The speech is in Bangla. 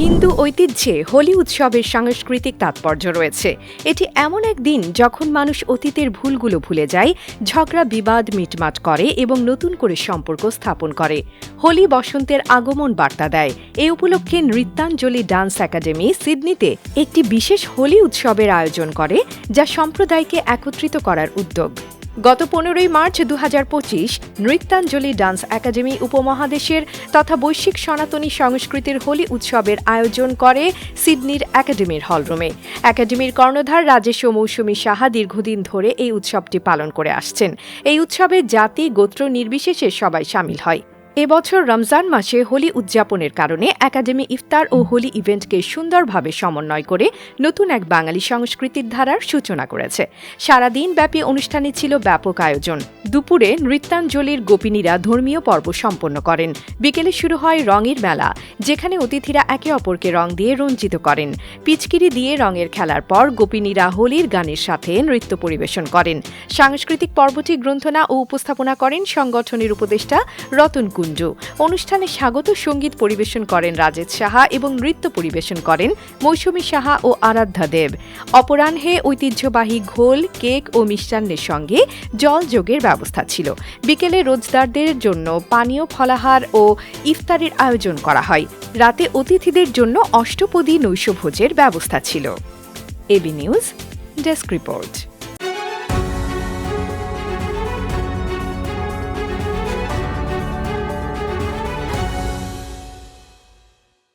হিন্দু ঐতিহ্যে হোলি উৎসবের সাংস্কৃতিক তাৎপর্য রয়েছে। এটি এমন এক দিন যখন মানুষ অতীতের ভুলগুলো ভুলে যায়, ঝগড়া, বিবাদ মিটমাট করে এবং নতুন করে সম্পর্ক স্থাপন করে। হোলি বসন্তের আগমন বার্তা দেয়। এই উপলক্ষে নৃত্যাঞ্জলি ডান্স একাডেমি সিডনিতে একটি বিশেষ হোলি উৎসবের আয়োজন করে, যা সম্প্রদায়কে একত্রিত করার উদ্যোগ। গত পনেরোই মার্চ দুহাজার পঁচিশ নৃত্যাঞ্জলি ডান্স একাডেমি উপমহাদেশের তথা বৈশ্বিক সনাতনী সংস্কৃতির হোলি উৎসবের আয়োজন করে সিডনির একাডেমির হলরুমে। একাডেমির কর্ণধার রাজেশ ও মৌসুমী সাহা দীর্ঘদিন ধরে এই উৎসবটি পালন করে আসছেন। এই উৎসবে জাতি, গোত্র নির্বিশেষে সবাই সামিল হয়। এবছর রমজান মাসে হোলি উদযাপনের কারণে একাডেমি ইফতার ও হোলি ইভেন্টকে সুন্দরভাবে সমন্বয় করে নতুন এক বাঙালি সংস্কৃতির ধারার সূচনা করেছে। সারাদিন ব্যাপী অনুষ্ঠানে ছিল ব্যাপক আয়োজন। দুপুরে নৃত্যাঞ্জলির গোপিনীরা ধর্মীয় পর্ব সম্পন্ন করেন। বিকেলে শুরু হয় রঙের মেলা, যেখানে অতিথিরা একে অপরকে রং দিয়ে রঞ্জিত করেন। পিচকিরি দিয়ে রঙের খেলার পর গোপিনীরা হোলির গানের সাথে নৃত্য পরিবেশন করেন। সাংস্কৃতিক পর্বটি গ্রন্থনা ও উপস্থাপনা করেন সংগঠনের উপদেষ্টা রতন কুঞ্জু। অনুষ্ঠানে স্বাগত সংগীত পরিবেশন করেন রাজেশ সাহা এবং নৃত্য পরিবেশন করেন মৌসুমী সাহা ও আরাধ্যা দেব। অপরাহ্নে ঐতিহ্যবাহী ঘোল, কেক ও মিষ্টান্নের সঙ্গে জল যোগের ব্যবস্থা ছিল। বিকেলে রোজদারদের জন্য পানীয় ফলাহার ও ইফতারের আয়োজন করা হয়। রাতে অতিথিদের জন্য অষ্টপদী নৈশভোজের ব্যবস্থা ছিল। AB news, desk report.